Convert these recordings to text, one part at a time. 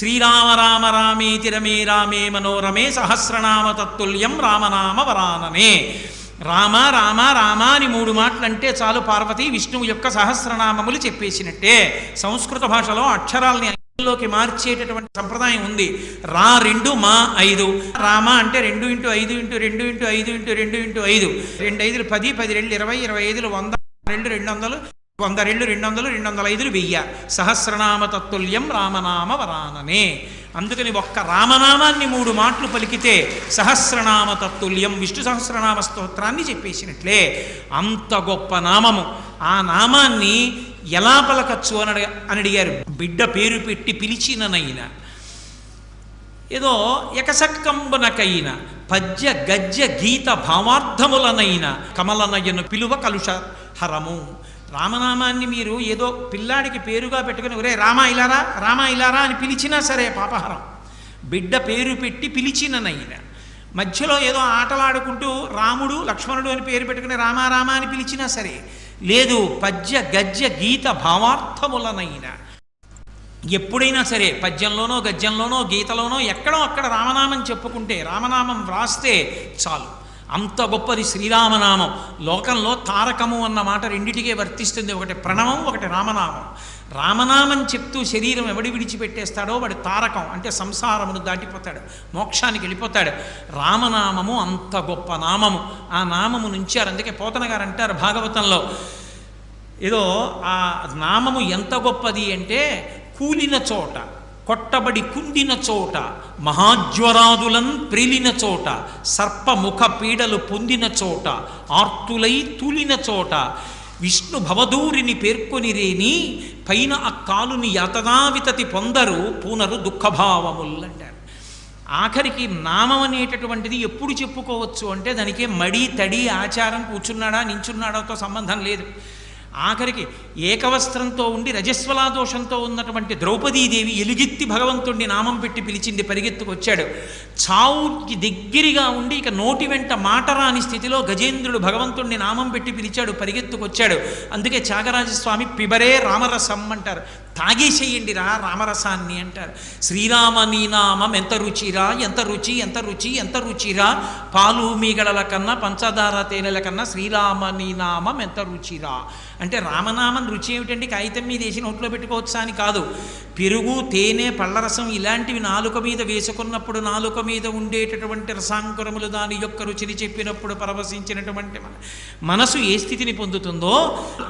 శ్రీరామ రామ రామేతి రమే రామే మనోరమే సహస్రనామ తత్తుల్యం రామనామ వరాననే. రామ రామ రామ అని మూడు మాటలంటే చాలు పార్వతి విష్ణువు యొక్క సహస్రనామములు చెప్పేసినట్టే. సంస్కృత భాషలో అక్షరాల్ని లోకి మార్చేటటువంటి సంప్రదాయం ఉంది. రా రెండు మా ఐదు. రామ అంటే రెండు ఇంటూ ఐదు ఇంటూ రెండు ఇంటూ ఐదు ఇంటూ రెండు ఇంటూ ఐదు. రెండు ఐదులు పది పది రెండు ఇరవై ఇరవై ఐదులు వంద రెండు రెండు వందలు. వంద రెండు రెండు వందలు రెండు వందల ఐదులు వెయ్య. సహస్రనామ తత్తుల్యం రామనామ వరాననే అందుకని ఒక్క రామనామాన్ని మూడు మాటలు పలికితే సహస్రనామ తత్తుల్యం విష్ణు సహస్రనామ స్తోత్రాన్ని చెప్పేసినట్లే. అంత గొప్ప నామము. ఆ నామాన్ని ఎలా పలకచ్చు అని అని అడిగారు. బిడ్డ పేరు పెట్టి పిలిచిననైనా. ఏదో ఎకసక్కంబనకైన పద్య గద్య గీత భావార్థములనైన కమలనయను పిలువ కలుష హరము. రామనామాన్ని మీరు ఏదో పిల్లాడికి పేరుగా పెట్టుకుని ఒరే రామ ఇలారా? రామ ఇలారా? అని పిలిచినా సరే పాపహరం. బిడ్డ పేరు పెట్టి పిలిచిననైనా మధ్యలో ఏదో ఆటలాడుకుంటూ రాముడు లక్ష్మణుడు అని పేరు పెట్టుకుని రామారామ అని పిలిచినా సరే లేదు పద్య గద్య గీత భావార్థములనైనా ఎప్పుడైనా సరే పద్యంలోనో గద్యంలోనో గీతలోనో ఎక్కడో అక్కడ రామనామం చెప్పుకుంటే రామనామం వ్రాస్తే చాలు. అంత గొప్పది శ్రీరామనామం. లోకంలో తారకము అన్న మాట రెండిటికే వర్తిస్తుంది. ఒకటి ప్రణవం ఒకటి రామనామం. రామనామం చెప్తూ శరీరం ఎవడి విడిచిపెట్టేస్తాడో వాడు తారకం. అంటే సంసారమును దాటిపోతాడు. మోక్షానికి వెళ్ళిపోతాడు. రామనామము అంత గొప్ప నామము. ఆ నామము నుంచారు. అందుకే పోతన గారు అంటారు భాగవతంలో. ఏదో ఆ నామము ఎంత గొప్పది అంటే కూలిన చోట. కొట్టబడి కుందిన చోట మహాజ్వరాదులన్ ప్రిలిన చోట సర్పముఖ పీడలు పొందిన చోట ఆర్తులై తూలిన చోట విష్ణు భవధూరిని పేర్కొని రేని పైన ఆ కాలుని యతనావితతి పొందరు పూనరు దుఃఖభావముల్ అంటారు ఆఖరికి నామం అనేటటువంటిది ఎప్పుడు చెప్పుకోవచ్చు అంటే దానికి మడి తడి ఆచారం కూర్చున్నాడా నించున్నాడాతో సంబంధం లేదు. ఆఖరికి ఏకవస్త్రంతో ఉండి రజస్వలా దోషంతో ఉన్నటువంటి ద్రౌపదీదేవి ఎలుగెత్తి భగవంతుణ్ణి నామం పెట్టి పిలిచింది పరిగెత్తుకొచ్చాడు. చావుకి దగ్గరగా ఉండి ఇక నోటి వెంట మాట రాని స్థితిలో గజేంద్రుడు భగవంతుణ్ణి నామం పెట్టి పిలిచాడు పరిగెత్తుకొచ్చాడు. అందుకే త్యాగరాజస్వామి పిబరే రామరసం అంటారు. తాగేసేయండి రా రామరసాన్ని అంటారు. శ్రీరామ నీ నామం ఎంత రుచిరా ఎంత రుచి ఎంత రుచి ఎంత రుచిరా పాలు మీగడల కన్నా పంచదార తేనెల కన్నా శ్రీరామ నీ నామం ఎంత రుచిరా అంటే రామనామం రుచి ఏమిటండి? కాగితం మీద వేసి నోట్లో పెట్టుకోవచ్చా అని కాదు. పెరుగు తేనె పళ్ళరసం ఇలాంటివి నాలుక మీద వేసుకున్నప్పుడు నాలుక మీద ఉండేటటువంటి రసాంకురములు దాని యొక్క రుచిని చెప్పినప్పుడు పరవశించినటువంటి మన మనసు ఏ స్థితిని పొందుతుందో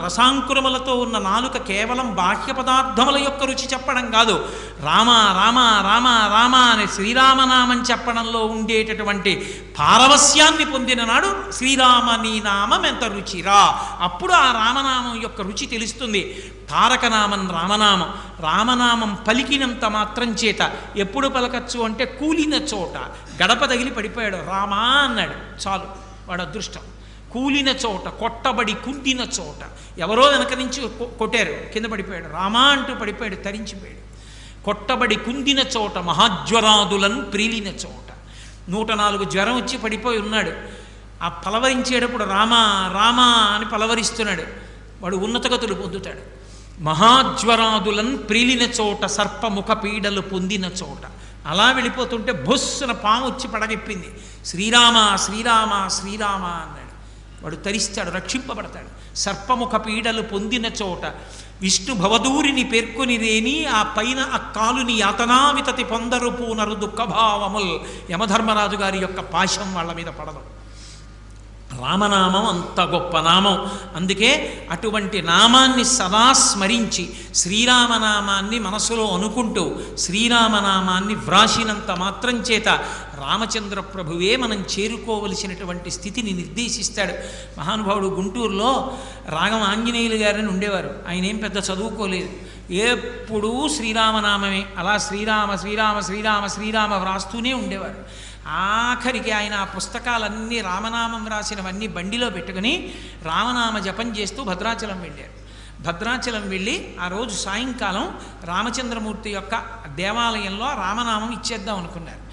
రసాంకురములతో ఉన్న నాలుక కేవలం బాహ్య పదార్థముల యొక్క రుచి చెప్పడం కాదు. రామ రామ రామ రామ అనే శ్రీరామనామం చెప్పడంలో ఉండేటటువంటి పారవస్యాన్ని పొందిన నాడు శ్రీరామ నీ నామం ఎంత రుచిరా? అప్పుడు ఆ రామనామ యొక్క రుచి తెలుస్తుంది. తారకనామం రామనామం. రామనామం పలికినంత మాత్రం చేత ఎప్పుడు పలకచ్చు అంటే కూలిన చోట. గడప తగిలి పడిపోయాడు. రామా అన్నాడు. చాలు వాడు అదృష్టం. కూలిన చోట కొట్టబడి కుంటిన చోట. ఎవరో వెనక నుంచి కొ- కొట్టారు. కింద పడిపోయాడు. రామా అంటూ పడిపోయాడు తరించిపోయాడు. కొట్టబడి కుందిన చోట మహాజ్వరాదులను ప్రీలిన చోట. నూట నాలుగు జ్వరం వచ్చి పడిపోయి ఉన్నాడు. ఆ పలవరించేటప్పుడు రామా రామా అని పలవరిస్తున్నాడు. వాడు ఉన్నతగతులు పొందుతాడు. మహాజ్వరాదులన్ ప్రీలిన చోట సర్పముఖ పీడలు పొందిన చోట. అలా వెళ్ళిపోతుంటే బొస్సున పాము వచ్చి పడగెప్పింది. శ్రీరామ శ్రీరామ శ్రీరామ అన్నాడు. వాడు తరిస్తాడు రక్షింపబడతాడు. సర్పముఖ పీడలు పొందిన చోట విష్ణు భవదూరిని పేర్కొని రేని ఆ పైన ఆ కాలుని యాతనావితతి పొందరు పూనరు దుఃఖభావముల్ యమధర్మరాజు గారి యొక్క పాశం వాళ్ళ మీద పడదు. రామనామం అంత గొప్ప నామం. అందుకే అటువంటి నామాన్ని సదా స్మరించి శ్రీరామనామాన్ని మనసులో అనుకుంటూ శ్రీరామనామాన్ని వ్రాసినంత మాత్రం చేత రామచంద్ర ప్రభువే మనం చేరుకోవలసినటువంటి స్థితిని నిర్దేశిస్తాడు. మహానుభావుడు గుంటూరులో రాగం ఆంజనేయులు గారని ఉండేవారు. ఆయన ఏం పెద్ద చదువుకోలేదు. ఎప్పుడూ శ్రీరామనామమే. అలా శ్రీరామ శ్రీరామ శ్రీరామ శ్రీరామ వ్రాస్తూనే ఉండేవారు. ఆఖరికి ఆయన ఆ పుస్తకాలన్నీ రామనామం రాసినవన్నీ బండిలో పెట్టుకుని రామనామ జపం చేస్తూ భద్రాచలం వెళ్ళారు. భద్రాచలం వెళ్ళి ఆ రోజు సాయంకాలం రామచంద్రమూర్తి యొక్క దేవాలయంలో రామనామం ఇచ్చేద్దాం అనుకున్నారు.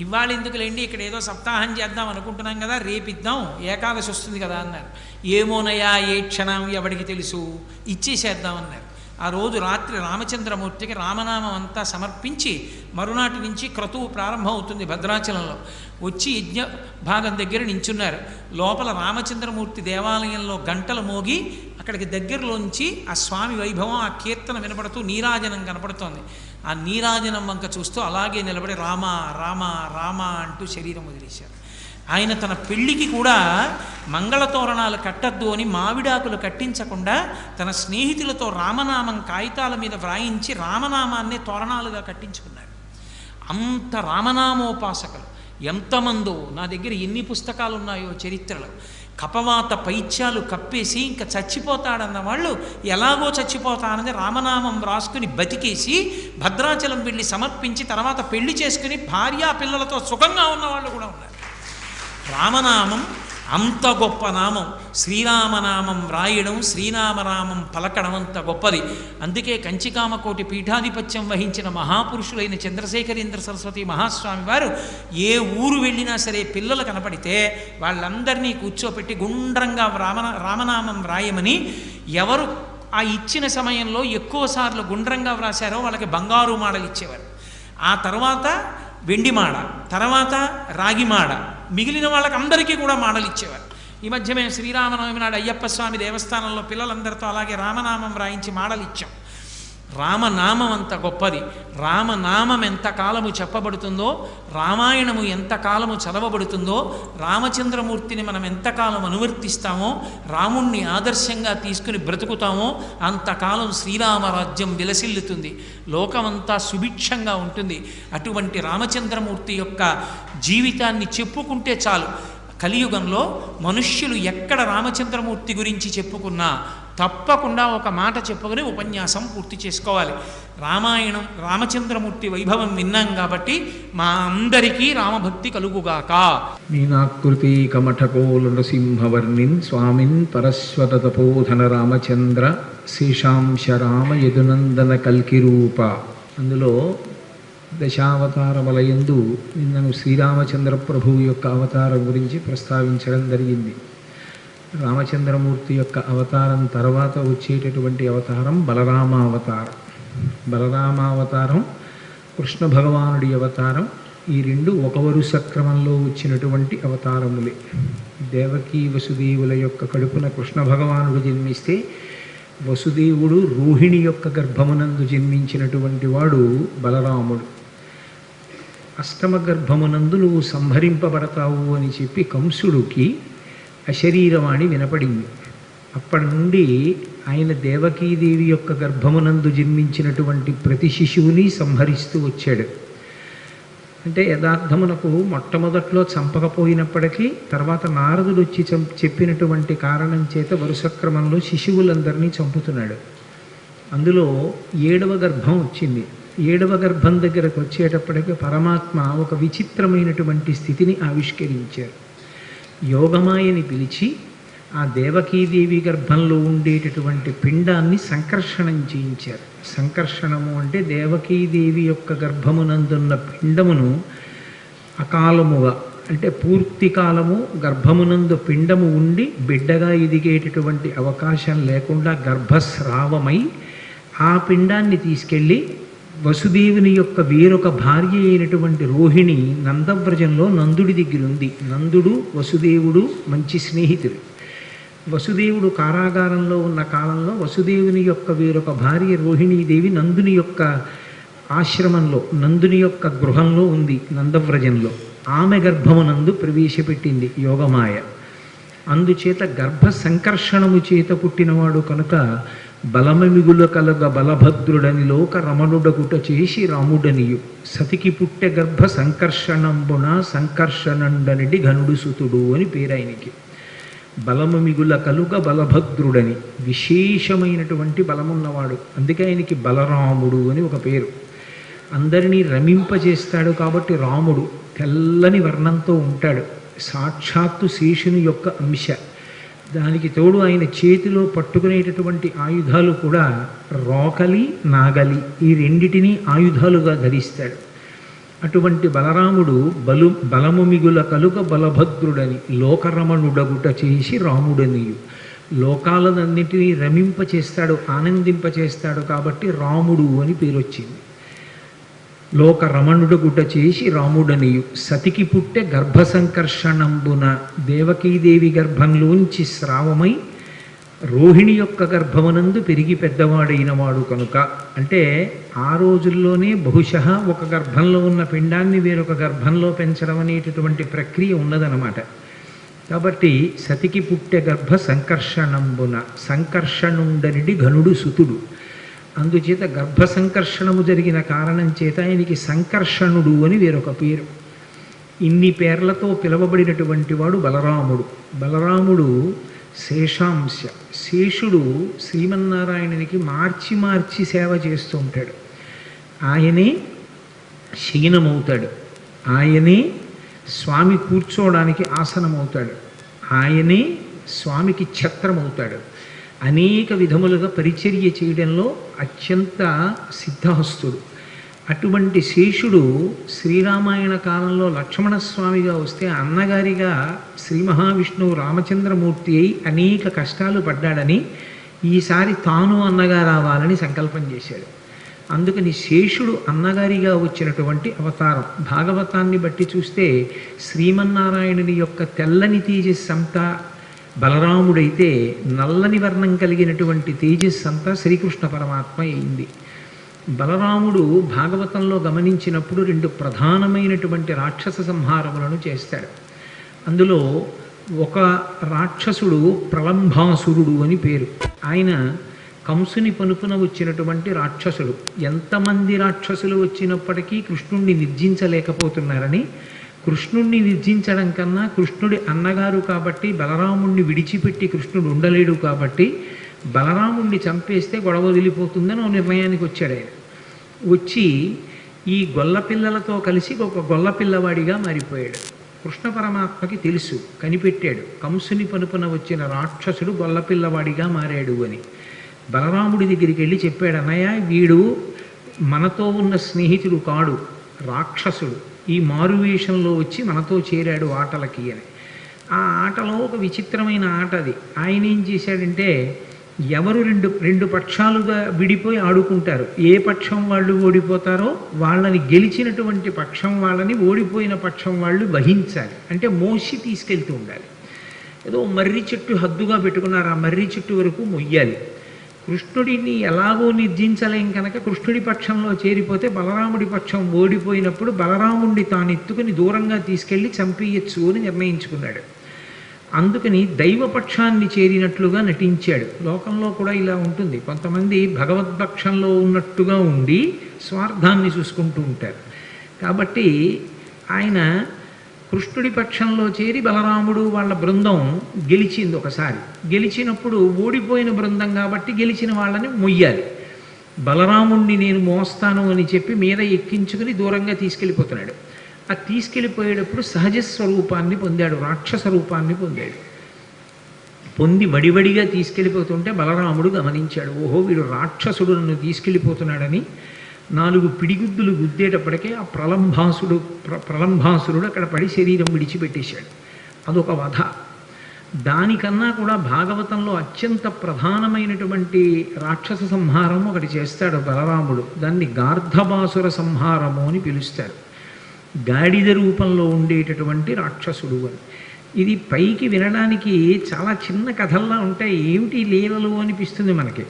ఇవాళ ఎందుకులేండి ఇక్కడ ఏదో సప్తాహం చేద్దాం అనుకుంటున్నాం కదా రేపిద్దాం ఏకాదశి వస్తుంది కదా అన్నారు. ఏమోనయా ఏ క్షణం ఎవడికి తెలుసు? ఇచ్చేసేద్దాం అన్నారు. ఆ రోజు రాత్రి రామచంద్రమూర్తికి రామనామం అంతా సమర్పించి మరునాటి నుంచి క్రతువు ప్రారంభం అవుతుంది భద్రాచలంలో. వచ్చి యజ్ఞ భాగం దగ్గర నించున్నారు. లోపల రామచంద్రమూర్తి దేవాలయంలో గంటలు మోగి అక్కడికి దగ్గరలోంచి ఆ స్వామి వైభవం ఆ కీర్తన వినపడుతూ నీరాజనం కనపడుతోంది. ఆ నీరాజనం వంక చూస్తూ అలాగే నిలబడి రామ రామ రామ అంటూ శరీరం వదిలేశారు. ఆయన తన పెళ్ళికి కూడా మంగళతోరణాలు కట్టద్దు అని మావిడాకులు కట్టించకుండా తన స్నేహితులతో రామనామం కాగితాల మీద వ్రాయించి రామనామాన్నే తోరణాలుగా కట్టించుకున్నాడు. అంత రామనామోపాసకులు. ఎంతమందో. నా దగ్గర ఎన్ని పుస్తకాలు ఉన్నాయో చరిత్రలో. కపవాత పైత్యాలు కప్పేసి ఇంకా చచ్చిపోతాడన్న వాళ్ళు ఎలాగో చచ్చిపోతానని రామనామం రాసుకుని బతికేసి భద్రాచలం వెళ్ళి సమర్పించి తర్వాత పెళ్ళి చేసుకుని భార్యా పిల్లలతో సుఖంగా ఉన్న వాళ్ళు కూడా ఉన్నారు. రామనామం అంత గొప్ప నామం. శ్రీరామనామం వ్రాయడం శ్రీరామనామం పలకడం అంత గొప్పది. అందుకే కంచికామకోటి పీఠాధిపత్యం వహించిన మహాపురుషులైన చంద్రశేఖరేంద్ర సరస్వతి మహాస్వామి వారు ఏ ఊరు వెళ్ళినా సరే పిల్లలు కనపడితే వాళ్ళందరినీ కూర్చోపెట్టి గుండ్రంగా రామన రామనామం వ్రాయమని ఎవరు ఆ ఇచ్చిన సమయంలో ఎక్కువసార్లు గుండ్రంగా వ్రాసారో వాళ్ళకి బంగారు మాడలు ఇచ్చేవారు. ఆ తర్వాత వెండి మాడ తర్వాత రాగిమాడ మిగిలిన వాళ్ళకి అందరికీ కూడా మాటలు ఇచ్చేవారు. ఈ మధ్య మేము శ్రీరామనవమి నాడు అయ్యప్ప స్వామి దేవస్థానంలో పిల్లలందరితో అలాగే రామనామం రాయించి మాడలు ఇచ్చాం. రామనామం అంత గొప్పది. రామనామం ఎంత కాలము చెప్పబడుతుందో రామాయణము ఎంతకాలము చదవబడుతుందో రామచంద్రమూర్తిని మనం ఎంతకాలం అనువర్తిస్తామో రాముణ్ణి ఆదర్శంగా తీసుకుని బ్రతుకుతామో అంతకాలం శ్రీరామరాజ్యం విలసిల్లుతుంది. లోకమంతా సుభిక్షంగా ఉంటుంది. అటువంటి రామచంద్రమూర్తి యొక్క జీవితాన్ని చెప్పుకుంటే చాలు. కలియుగంలో మనుష్యులు ఎక్కడ రామచంద్రమూర్తి గురించి చెప్పుకున్నా తప్పకుండా ఒక మాట చెప్పుకుని ఉపన్యాసం పూర్తి చేసుకోవాలి. రామాయణం రామచంద్రమూర్తి వైభవం విన్నాం కాబట్టి మా అందరికీ రామభక్తి కలుగుగాక. మీనాకృతి కమఠకోలు నృసింహవర్ణిన్ స్వామిన్ పరస్వత తపోధన రామచంద్ర శేషాంశ రామ యదునందన కల్కిరూప. అందులో దశావతార వలయందు నిన్నను శ్రీరామచంద్ర ప్రభువు యొక్క అవతారం గురించి ప్రస్తావించడం జరిగింది. రామచంద్రమూర్తి యొక్క అవతారం తర్వాత వచ్చేటటువంటి అవతారం బలరామ అవతారం బలరామ అవతారం కృష్ణ భగవానుడి అవతారం. ఈ రెండు ఒక వరుస క్రమంలో వచ్చినటువంటి అవతారములే. దేవకీ వసుదేవుల యొక్క కడుపున కృష్ణ భగవానుడు జన్మిస్తే వసుదేవుడు రోహిణి యొక్క గర్భమునందు జన్మించినటువంటి వాడు బలరాముడు. అష్టమ గర్భమునందు నువ్వు సంహరింపబడతావు అని చెప్పి కంసుడికి అశరీరవాణి వినపడింది. అప్పటి నుండి ఆయన దేవకీదేవి యొక్క గర్భమునందు జన్మించినటువంటి ప్రతి శిశువుని సంహరిస్తూ వచ్చాడు. అంటే యథార్థమునకు మొట్టమొదట్లో చంపకపోయినప్పటికీ తర్వాత నారదుడు వచ్చి చం చెప్పినటువంటి కారణం చేత వరుస క్రమంలో శిశువులందరినీ చంపుతున్నాడు. అందులో ఏడవ గర్భం వచ్చింది. ఏడవ గర్భం దగ్గరకు వచ్చేటప్పటికి పరమాత్మ ఒక విచిత్రమైనటువంటి స్థితిని ఆవిష్కరించారు. యోగమాయని పిలిచి ఆ దేవకీదేవి గర్భంలో ఉండేటటువంటి పిండాన్ని సంకర్షణం చేయించారు. సంకర్షణము అంటే దేవకీదేవి యొక్క గర్భమునందున్న పిండమును అకాలముగా అంటే పూర్తి కాలము గర్భమునందు పిండము ఉండి బిడ్డగా ఎదిగేటటువంటి అవకాశం లేకుండా గర్భస్రావమై ఆ పిండాన్ని తీసుకెళ్ళి వసుదేవుని యొక్క వేరొక భార్య అయినటువంటి రోహిణి నందవ్రజంలో నందుడి దగ్గర ఉంది. నందుడు వసుదేవుడు మంచి స్నేహితుడు వసుదేవుడు కారాగారంలో ఉన్న కాలంలో వసుదేవుని యొక్క వేరొక భార్య రోహిణీదేవి నందుని యొక్క ఆశ్రమంలో నందుని యొక్క గృహంలో ఉంది నందవ్రజంలో. ఆమె గర్భమునందు ప్రవేశపెట్టింది యోగమాయ. అందుచేత గర్భ సంకర్షణము చేత పుట్టినవాడు కనుక బలమమిగుల కలగ బలభద్రుడని లోక రమణుడగుట చేసి రాముడనియు. సతికి పుట్టె గర్భ సంకర్షణంబున సంకర్షణండనిడి ఘనుడు సుతుడు అని పేరాయనికి బలము కలుగ బలభద్రుడని విశేషమైనటువంటి బలమున్నవాడు. అందుకే ఆయనకి బలరాముడు అని ఒక పేరు. అందరినీ రమింపజేస్తాడు కాబట్టి రాముడు తెల్లని వర్ణంతో ఉంటాడు. సాక్షాత్తు శేషుని యొక్క అంశ. దానికి తోడు ఆయన చేతిలో పట్టుకునేటటువంటి ఆయుధాలు కూడా రోకలి నాగలి ఈ రెండిటినీ ఆయుధాలుగా ధరిస్తాడు. అటువంటి బలరాముడు బలు బలము మిగుల కలుగ బలభద్రుడని లోకరమణుడగుట చేసి రాముడనియు. లోకాలన్నింటినీ రమింపచేస్తాడు ఆనందింపచేస్తాడు కాబట్టి రాముడు అని పేరు వచ్చింది లోక రమణుడు గుడ్డ చేసి రాముడనియు. సతికి పుట్టె గర్భ సంకర్షణంబున దేవకీదేవి గర్భంలోంచి స్రావమై రోహిణి యొక్క గర్భమునందు పెరిగి పెద్దవాడైన వాడు కనుక. అంటే ఆ రోజుల్లోనే బహుశ ఒక గర్భంలో ఉన్న పిండాన్ని వేరొక గర్భంలో పెంచడం అనేటటువంటి ప్రక్రియ ఉన్నదన్నమాట. కాబట్టి సతికి పుట్టె గర్భ సంకర్షణంబున సంకర్షణుండనిడి ఘనుడు సుతుడు. అందుచేత గర్భ సంకర్షణము జరిగిన కారణం చేత ఆయనకి సంకర్షణుడు అని వేరొక పేరు. ఇన్ని పేర్లతో పిలవబడినటువంటి వాడు బలరాముడు. బలరాముడు శేషాంశ. శేషుడు శ్రీమన్నారాయణునికి మార్చి మార్చి సేవ చేస్తూ ఉంటాడు. ఆయనే శయనమవుతాడు. ఆయనే స్వామి కూర్చోవడానికి ఆసనమవుతాడు. ఆయనే స్వామికి ఛత్రమవుతాడు. అనేక విధములుగా పరిచర్య చేయడంలో అత్యంత సిద్ధహస్తుడు. అటువంటి శేషుడు శ్రీరామాయణ కాలంలో లక్ష్మణస్వామిగా వస్తే అన్నగారిగా శ్రీ మహావిష్ణువు రామచంద్రమూర్తి అయి అనేక కష్టాలు పడ్డాడని ఈసారి తాను అన్నగా రావాలని సంకల్పం చేశాడు. అందుకని శేషుడు అన్నగారిగా వచ్చినటువంటి అవతారం భాగవతాన్ని బట్టి చూస్తే శ్రీమన్నారాయణుని యొక్క తెల్లని తేజస్సు సంత బలరాముడైతే నల్లని వర్ణం కలిగినటువంటి తేజస్సు అంతా శ్రీకృష్ణ పరమాత్మ అయింది. బలరాముడు భాగవతంలో గమనించినప్పుడు రెండు ప్రధానమైనటువంటి రాక్షస సంహారములను చేస్తాడు. అందులో ఒక రాక్షసుడు ప్రలంభాసురుడు అని పేరు. ఆయన కంసుని పనుపున వచ్చినటువంటి రాక్షసుడు. ఎంతమంది రాక్షసులు వచ్చినప్పటికీ కృష్ణుణ్ణి నిర్జించలేకపోతున్నారని కృష్ణుణ్ణి నిర్జించడం కన్నా కృష్ణుడి అన్నగారు కాబట్టి బలరాముణ్ణి విడిచిపెట్టి కృష్ణుడు ఉండలేడు కాబట్టి బలరాముణ్ణి చంపేస్తే గొడవ వదిలిపోతుందని ఓ నిర్ణయానికి వచ్చాడు ఆయన. వచ్చి ఈ గొల్ల పిల్లలతో కలిసి ఒక గొల్ల పిల్లవాడిగా మారిపోయాడు. కృష్ణ పరమాత్మకి తెలుసు కనిపెట్టాడు కంసుని పనుపున వచ్చిన రాక్షసుడు గొల్ల పిల్లవాడిగా మారాడు అని. బలరాముడి దగ్గరికి వెళ్ళి చెప్పాడు అన్నయ్య వీడు మనతో ఉన్న స్నేహితుడు కాడు రాక్షసుడు. ఈ మారువేషంలో వచ్చి మనతో చేరాడు ఆటలకి అని. ఆ ఆటలో ఒక విచిత్రమైన ఆట అది. ఆయన ఏం చేశాడంటే ఎవరు రెండు రెండు పక్షాలుగా విడిపోయి ఆడుకుంటారు. ఏ పక్షం వాళ్ళు ఓడిపోతారో వాళ్ళని గెలిచినటువంటి పక్షం వాళ్ళని ఓడిపోయిన పక్షం వాళ్ళు వహించాలి. అంటే మోసి తీసుకెళ్తూ ఉండాలి. ఏదో మర్రి చెట్టు హద్దుగా పెట్టుకున్నారు. ఆ మర్రి చెట్టు వరకు మొయ్యాలి. కృష్ణుడిని ఎలాగో నిర్జించలేం కనుక కృష్ణుడి పక్షంలో చేరిపోతే బలరాముడి పక్షం ఓడిపోయినప్పుడు బలరాముడిని తాను ఎత్తుకుని దూరంగా తీసుకెళ్ళి చంపేయచ్చు అని నిర్ణయించుకున్నాడు. అందుకని దైవపక్షాన్ని చేరినట్లుగా నటించాడు. లోకంలో కూడా ఇలా ఉంటుంది. కొంతమంది భగవద్పక్షంలో ఉన్నట్టుగా ఉండి స్వార్థాన్ని చూసుకుంటూ ఉంటారు. కాబట్టి ఆయన కృష్ణుడి పక్షంలో చేరి బలరాముడు వాళ్ళ బృందం గెలిచింది ఒకసారి. గెలిచినప్పుడు ఓడిపోయిన బృందం కాబట్టి గెలిచిన వాళ్ళని మొయ్యాలి. బలరాముణ్ణి నేను మోస్తాను అని చెప్పి మీద ఎక్కించుకుని దూరంగా తీసుకెళ్ళిపోతున్నాడు. ఆ తీసుకెళ్ళిపోయేటప్పుడు సహజ స్వరూపాన్ని పొందాడు రాక్షస రూపాన్ని పొందాడు. పొంది వడివడిగా తీసుకెళ్ళిపోతుంటే బలరాముడు గమనించాడు ఓహో వీడు రాక్షసుడు నన్ను తీసుకెళ్ళిపోతున్నాడని నాలుగు పిడిగుద్దులు గుద్దేటప్పటికే ఆ ప్రలంభాసుడు ప్ర ప్రలంభాసురుడు అక్కడ పడి శరీరం విడిచిపెట్టేశాడు. అదొక వధ. దానికన్నా కూడా భాగవతంలో అత్యంత ప్రధానమైనటువంటి రాక్షస సంహారం ఒకటి చేస్తాడు బలరాముడు. దాన్ని గార్ధబాసుర సంహారము అని పిలుస్తారు. గాడిద రూపంలో ఉండేటటువంటి రాక్షసుడు అని. ఇది పైకి వినడానికి చాలా చిన్న కథల్లా ఉంటాయి. ఏమిటి లీలలు అనిపిస్తుంది మనకి?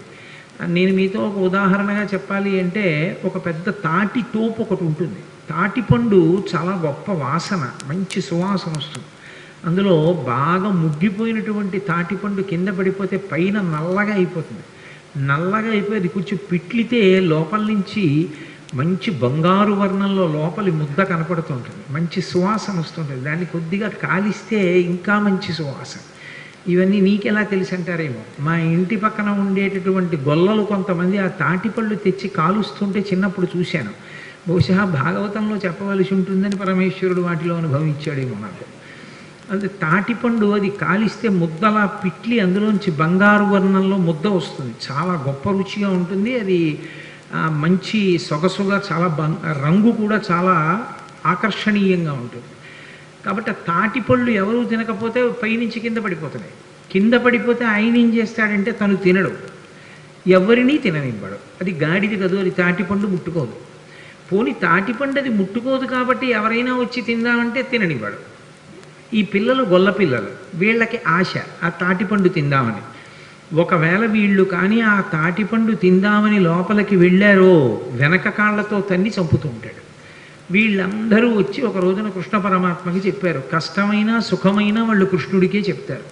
నేను మీతో ఒక ఉదాహరణగా చెప్పాలి అంటే ఒక పెద్ద తాటి తోపు ఒకటి ఉంటుంది. తాటి పండు చాలా గొప్ప వాసన మంచి సువాసన వస్తుంది. అందులో బాగా ముగ్గిపోయినటువంటి తాటి పండు కింద పడిపోతే పైన నల్లగా అయిపోతుంది. నల్లగా అయిపోయి కొంచెం పిట్లితే లోపల నుంచి మంచి బంగారు వర్ణంలో లోపలి ముద్ద కనపడుతుంటుంది. మంచి సువాసన వస్తుంటుంది. దాన్ని కొద్దిగా కాలిస్తే ఇంకా మంచి సువాసన. ఇవన్నీ నీకెలా తెలిసి అంటారేమో మా ఇంటి పక్కన ఉండేటటువంటి గొల్లలు కొంతమంది ఆ తాటిపళ్ళు తెచ్చి కాలుస్తుంటే చిన్నప్పుడు చూశాను. బహుశా భాగవతంలో చెప్పవలసి ఉంటుందని పరమేశ్వరుడు వాటిలో అనుభవించాడేమో నాకు. అంటే తాటిపండు అది కాలిస్తే ముద్దలా పిట్లి అందులోంచి బంగారు వర్ణంలో ముద్ద వస్తుంది. చాలా గొప్ప రుచిగా ఉంటుంది. అది మంచి సొగసుగా చాలా బం రంగు కూడా చాలా ఆకర్షణీయంగా ఉంటుంది. కాబట్టి తాటి తాటిపళ్ళు ఎవరు తినకపోతే పైనుంచి కింద పడిపోతున్నాయి. కింద పడిపోతే ఆయన ఏం చేస్తాడంటే తను తినడు. ఎవరినీ తిననివ్వడు. అది గాడిది కదూ అది తాటిపండు ముట్టుకోదు. పోని తాటిపండు అది ముట్టుకోదు కాబట్టి ఎవరైనా వచ్చి తిందామంటే తిననివ్వడు. ఈ పిల్లలు గొల్ల పిల్లలు. వీళ్ళకి ఆశ ఆ తాటిపండు తిందామని. ఒకవేళ వీళ్ళు కానీ ఆ తాటిపండు తిందామని లోపలికి వెళ్ళారో వెనక కాళ్ళతో తన్ని చంపుతూ ఉంటాడు. వీళ్ళందరూ వచ్చి ఒక రోజున కృష్ణ పరమాత్మకి చెప్పారు. కష్టమైన సుఖమైన వాళ్ళు కృష్ణుడికే చెప్తారు.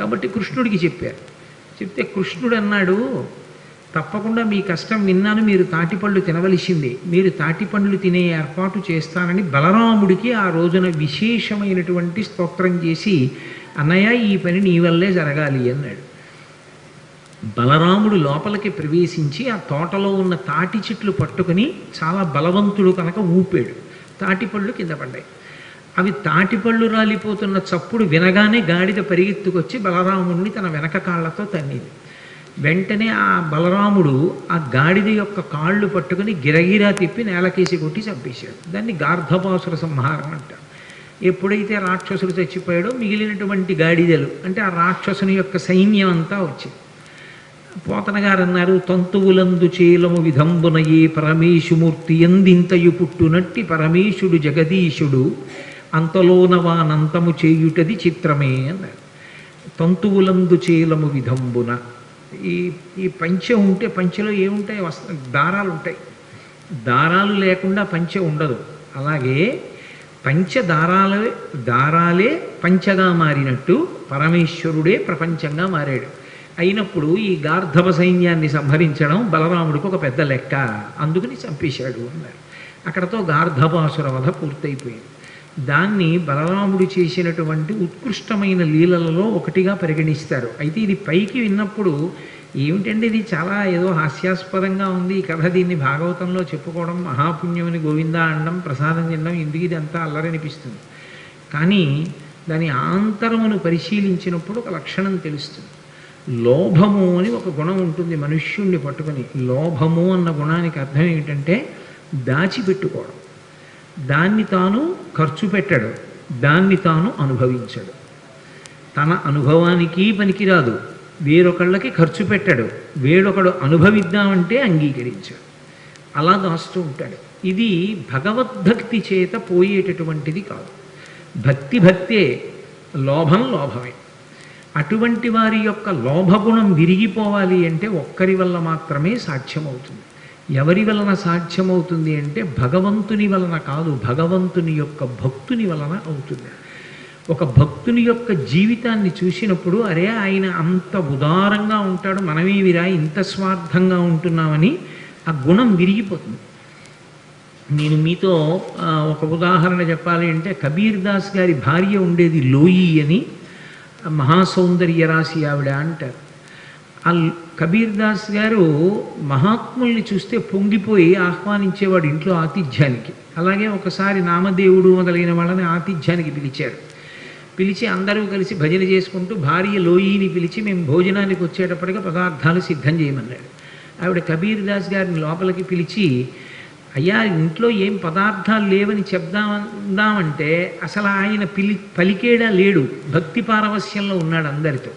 కాబట్టి కృష్ణుడికి చెప్పారు. చెప్తే కృష్ణుడు అన్నాడు తప్పకుండా మీ కష్టం విన్నాను మీరు తాటిపళ్ళు తినవలసిందే. మీరు తాటిపండ్లు తినే ఏర్పాటు చేస్తానని బలరాముడికి ఆ రోజున విశేషమైనటువంటి స్తోత్రం చేసి అన్నయ్య ఈ పని నీ వల్లే జరగాలి అన్నాడు. బలరాముడు లోపలికి ప్రవేశించి ఆ తోటలో ఉన్న తాటి చెట్లు పట్టుకుని చాలా బలవంతుడు కనుక ఊపాడు. తాటిపళ్ళు కింద పడ్డాయి. అవి తాటిపళ్ళు రాలిపోతున్న చప్పుడు వినగానే గాడిద పరిగెత్తుకొచ్చి బలరాముడిని తన వెనక కాళ్ళతో తన్నింది. వెంటనే ఆ బలరాముడు ఆ గాడిద యొక్క కాళ్ళు పట్టుకుని గిరగిరా తిప్పి నేలకేసి కొట్టి చంపేశాడు. దాన్ని గార్ధపాసుర సంహారం అంటారు. ఎప్పుడైతే రాక్షసుడు చచ్చిపోయాడో మిగిలినటువంటి గాడిదలు అంటే ఆ రాక్షసుని యొక్క సైన్యం అంతా వచ్చింది. పోతన గారు అన్నారు తంతువులందు చేలము విధంబునయే పరమేశుమూర్తి ఎందింతయు పుట్టునట్టి పరమేశుడు జగదీశుడు అంతలోనవానంతము చేయుటది చిత్రమే అన్నారు. తంతువులందు చేలము విధంబున ఈ ఈ పంచె ఉంటే పంచెలో ఏముంటాయి? వస్త్ర దారాలు ఉంటాయి దారాలు లేకుండా పంచె ఉండదు. అలాగే పంచ దారాలే దారాలే పంచగా మారినట్టు పరమేశ్వరుడే ప్రపంచంగా మారాడు. అయినప్పుడు ఈ గార్ధవ సైన్యాన్ని సంహరించడం బలరాముడికి ఒక పెద్ద లెక్క. అందుకని చంపేశాడు అన్నారు. అక్కడతో గార్ధవాసుర వధ పూర్తయిపోయింది. దాన్ని బలరాముడు చేసినటువంటి ఉత్కృష్టమైన లీలలలో ఒకటిగా పరిగణిస్తారు. అయితే ఇది పైకి విన్నప్పుడు ఏమిటంటే ఇది? చాలా ఏదో హాస్యాస్పదంగా ఉంది. ఈ కథ దీన్ని భాగవతంలో చెప్పుకోవడం మహాపుణ్యమని గోవిందా అనడం ప్రసాదం తినడం ఎందుకు ఇది అంతా అల్లరనిపిస్తుంది? కానీ దాని ఆంతరమును పరిశీలించినప్పుడు ఒక లక్షణం తెలుస్తుంది. లోభము అని ఒక గుణం ఉంటుంది మనుష్యుణ్ణి పట్టుకొని. లోభము అన్న గుణానికి అర్థం ఏంటంటే దాచిపెట్టుకోవడం. దాన్ని తాను ఖర్చు పెట్టడు దాన్ని తాను అనుభవించడు. తన అనుభవానికి పనికిరాదు వేరొకళ్ళకి ఖర్చు పెట్టడు వేరొకడు అనుభవిద్దామంటే అంగీకరించాడు. అలా దాస్తూ ఉంటాడు. ఇది భగవద్భక్తి చేత పోయేటటువంటిది కాదు. భక్తి భక్తే లోభం లోభమే. అటువంటి వారి యొక్క లోభగుణం విరిగిపోవాలి అంటే ఒక్కరి వల్ల మాత్రమే సాధ్యమవుతుంది. ఎవరి వలన సాధ్యమవుతుంది అంటే భగవంతుని వలన కాదు భగవంతుని యొక్క భక్తుని వలన అవుతుంది. ఒక భక్తుని యొక్క జీవితాన్ని చూసినప్పుడు అరే ఆయన అంత ఉదారంగా ఉంటాడు మనమేమిరా ఇంత స్వార్థంగా ఉంటున్నామని ఆ గుణం విరిగిపోతుంది. నేను మీతో ఒక ఉదాహరణ చెప్పాలి అంటే కబీర్ దాస్ గారి భార్య ఉండేది లోయి అని మహాసౌందర్య రాశి ఆవిడ అంటారు. ఆ కబీర్ దాస్ గారు మహాత్ముల్ని చూస్తే పొంగిపోయి ఆహ్వానించేవాడు ఇంట్లో ఆతిథ్యానికి. అలాగే ఒకసారి నామదేవుడు మొదలైన వాళ్ళని ఆతిథ్యానికి పిలిచారు. పిలిచి అందరూ కలిసి భజన చేసుకుంటూ భార్య లోయిని పిలిచి మేము భోజనానికి వచ్చేటప్పటికి పదార్థాలు సిద్ధం చేయమన్నాడు. ఆవిడ కబీర్ దాస్ గారిని లోపలికి పిలిచి అయ్యా ఇంట్లో ఏం పదార్థాలు లేవని చెప్దామందామంటే అసలు ఆయన పిలి పలికేడా లేడు. భక్తి పారవస్యంలో ఉన్నాడు అందరితో.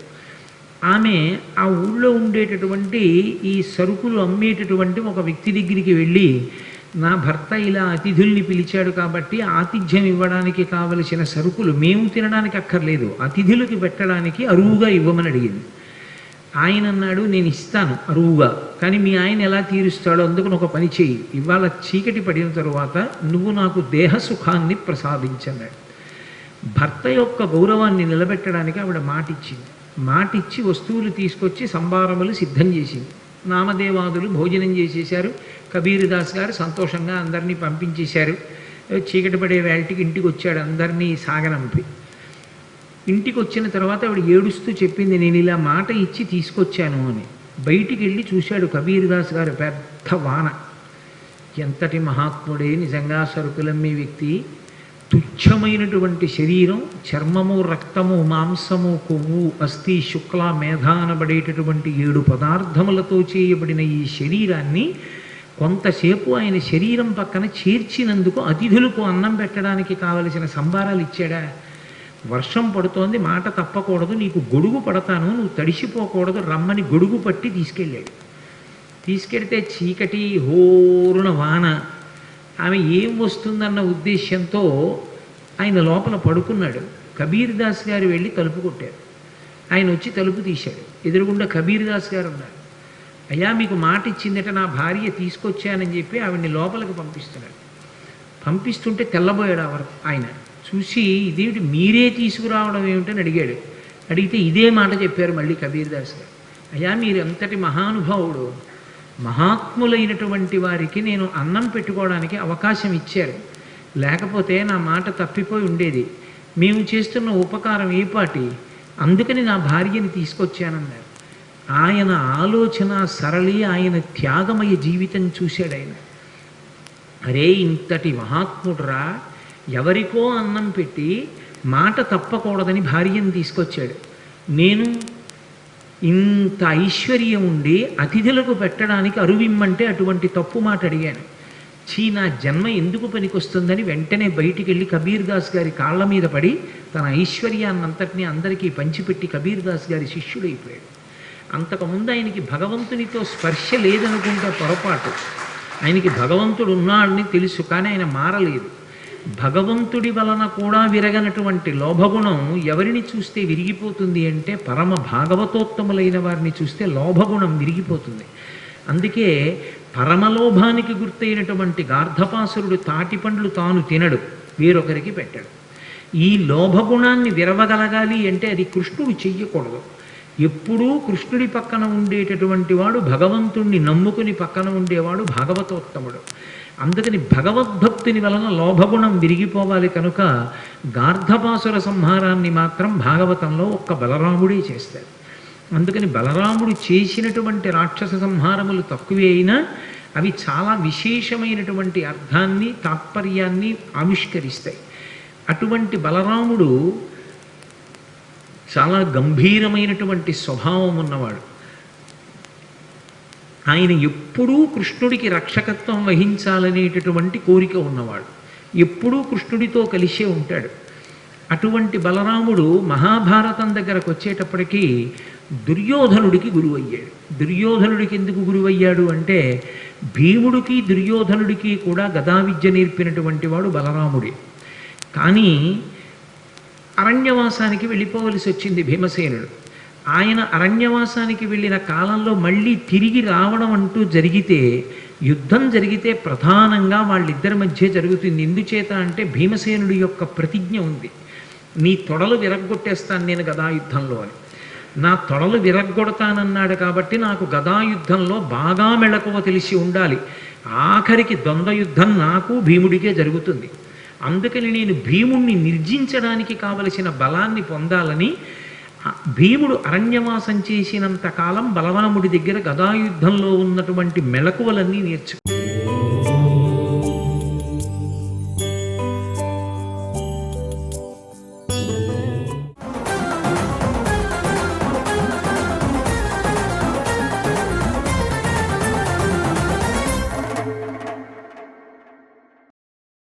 ఆమె ఆ ఊళ్ళో ఉండేటటువంటి ఈ సరుకులు అమ్మేటటువంటి ఒక వ్యక్తి దగ్గరికి వెళ్ళి నా భర్త ఇలా అతిథుల్ని పిలిచాడు కాబట్టి ఆతిథ్యం ఇవ్వడానికి కావలసిన సరుకులు మేము తినడానికి అక్కర్లేదు. అతిథులకి పెట్టడానికి అరువుగా ఇవ్వమని అడిగింది. ఆయన అన్నాడు నేను ఇస్తాను అరువుగా. కానీ మీ ఆయన ఎలా తీరుస్తాడో అందుకని ఒక పని చేయి ఇవాళ చీకటి పడిన తరువాత నువ్వు నాకు దేహ సుఖాన్ని ప్రసాదించన్నాడు. భర్త యొక్క గౌరవాన్ని నిలబెట్టడానికి ఆవిడ మాటిచ్చింది. మాటిచ్చి వస్తువులు తీసుకొచ్చి సంభారములు సిద్ధం చేసింది. నామదేవాదులు భోజనం చేసేశారు. కబీరుదాస్ గారు సంతోషంగా అందరినీ పంపించేశారు. చీకటి పడే వేళటికి ఇంటికి వచ్చాడు. అందరినీ సాగనంపి. ఇంటికి వచ్చిన తర్వాత ఆవిడ ఏడుస్తూ చెప్పింది నేను ఇలా మాట ఇచ్చి తీసుకొచ్చాను అని. బయటికి వెళ్ళి చూశాడు కబీర్ దాస్ గారు పెద్ద వాన. ఎంతటి మహాత్ముడే నిజంగా సరుకులమ్మే వ్యక్తి. తుచ్చమైనటువంటి శరీరం చర్మము రక్తము మాంసము కొవ్వు అస్థి శుక్ల మేధానబడేటటువంటి ఏడు పదార్థములతో చేయబడిన ఈ శరీరాన్ని కొంతసేపు ఆయన శరీరం పక్కన చేర్చినందుకు అతిథులకు అన్నం పెట్టడానికి కావలసిన సంబారాలు ఇచ్చాడా? వర్షం పడుతోంది మాట తప్పకూడదు నీకు గొడుగు పడతాను నువ్వు తడిసిపోకూడదు రమ్మని గొడుగు పట్టి తీసుకెళ్ళాడు. తీసుకెడితే చీకటి హోరున వాన. ఆమె ఏం వస్తుందన్న ఉద్దేశ్యంతో ఆయన లోపల పడుకున్నాడు. కబీర్ దాస్ గారు వెళ్ళి తలుపు కొట్టారు. ఆయన వచ్చి తలుపు తీశాడు. ఎదురుగుండా కబీర్ దాస్ గారు ఉన్నారు. అయ్యా మీకు మాట ఇచ్చిందట నా భార్య తీసుకొచ్చానని చెప్పి ఆవిడ్ని లోపలికి పంపిస్తున్నాడు. పంపిస్తుంటే తెల్లబోయాడు ఆయన. చూసి ఇదేమిటి మీరే తీసుకురావడం ఏమిటని అడిగాడు. అడిగితే ఇదే మాట చెప్పారు మళ్ళీ కబీర్దాస్ గారు. అయ్యా మీరు ఎంతటి మహానుభావుడు. మహాత్ములైనటువంటి వారికి నేను అన్నం పెట్టుకోవడానికి అవకాశం ఇచ్చారు. లేకపోతే నా మాట తప్పిపోయి ఉండేది. మేము చేస్తున్న ఉపకారం ఏపాటి అందుకని నా భార్యని తీసుకొచ్చానన్నారు. ఆయన ఆలోచన సరళి ఆయన త్యాగమయ జీవితం చూశాడు ఆయన. అరే ఇంతటి మహాత్ముడురా ఎవరికో అన్నం పెట్టి మాట తప్పకూడదని భార్యను తీసుకొచ్చాడు. నేను ఇంత ఐశ్వర్యం ఉండి అతిథులకు పెట్టడానికి అరువిమ్మంటే అటువంటి తప్పు మాట అడిగాను. చీ నా జన్మ ఎందుకు పనికొస్తుందని వెంటనే బయటికి వెళ్ళి కబీర్ దాస్ గారి కాళ్ళ మీద పడి తన ఐశ్వర్యాన్నంతటినీ అందరికీ పంచిపెట్టి కబీర్ దాస్ గారి శిష్యుడైపోయాడు. అంతకుముందు ఆయనకి భగవంతునితో స్పర్శ లేదనుకుంటే పొరపాటు. ఆయనకి భగవంతుడు ఉన్నాడని తెలుసు కానీ ఆయన మారలేదు. భగవంతుడి వలన కూడా విరగనటువంటి లోభగుణం ఎవరిని చూస్తే విరిగిపోతుంది అంటే పరమ భాగవతోత్తములైన వారిని చూస్తే లోభగుణం విరిగిపోతుంది. అందుకే పరమలోభానికి గుర్తయినటువంటి గార్ధపాసురుడు తాటి పండ్లు తాను తినడు వేరొకరికి పెట్టడు. ఈ లోభగుణాన్ని విరవగలగాలి అంటే అది కృష్ణుడు చెయ్యకూడదు. ఎప్పుడూ కృష్ణుడి పక్కన ఉండేటటువంటి వాడు భగవంతుణ్ణి నమ్ముకుని పక్కన ఉండేవాడు భాగవతోత్తముడు. అందుకని భగవద్భక్తిని వలన లోభగుణం విరిగిపోవాలి కనుక గార్ధపాసుర సంహారాన్ని మాత్రం భాగవతంలో ఒక్క బలరాముడే చేస్తాడు అందుకని బలరాముడు చేసినటువంటి రాక్షస సంహారములు తక్కువే అయినా అవి చాలా విశేషమైనటువంటి అర్థాన్ని తాత్పర్యాన్ని ఆవిష్కరిస్తాయి. అటువంటి బలరాముడు చాలా గంభీరమైనటువంటి స్వభావం ఉన్నవాడు. ఆయన ఎప్పుడూ కృష్ణుడికి రక్షకత్వం వహించాలనేటటువంటి కోరిక ఉన్నవాడు. ఎప్పుడూ కృష్ణుడితో కలిసే ఉంటాడు. అటువంటి బలరాముడు మహాభారతం దగ్గరకు వచ్చేటప్పటికీ దుర్యోధనుడికి గురువు అయ్యాడు దుర్యోధనుడికి ఎందుకు గురువయ్యాడు అంటే భీముడికి దుర్యోధనుడికి కూడా గదా విద్య నేర్పినటువంటి వాడు బలరాముడే. కానీ అరణ్యవాసానికి వెళ్ళిపోవలసి వచ్చింది భీమసేనుడు. ఆయన అరణ్యవాసానికి వెళ్ళిన కాలంలో మళ్ళీ తిరిగి రావడం అంటూ జరిగితే యుద్ధం జరిగితే ప్రధానంగా వాళ్ళిద్దరి మధ్య జరుగుతుంది. ఎందుచేత అంటే భీమసేనుడి యొక్క ప్రతిజ్ఞ ఉంది. నీ తొడలు విరగ్గొట్టేస్తాను నేను గదాయుద్ధంలో అని. నా తొడలు విరగ్గొడతానన్నాడు కాబట్టి నాకు గదాయుద్ధంలో బాగా మెళకువ తెలిసి ఉండాలి. ఆఖరికి ద్వంద్వ యుద్ధం నాకు భీముడికే జరుగుతుంది. అందుకని నేను భీముణ్ణి నిర్జించడానికి కావలసిన బలాన్ని పొందాలని భీముడు అరణ్యవాసం చేసినంత కాలం బలవనముడి దగ్గర గదాయుద్ధంలో ఉన్నటువంటి మెళకువలన్నీ నేర్చుకు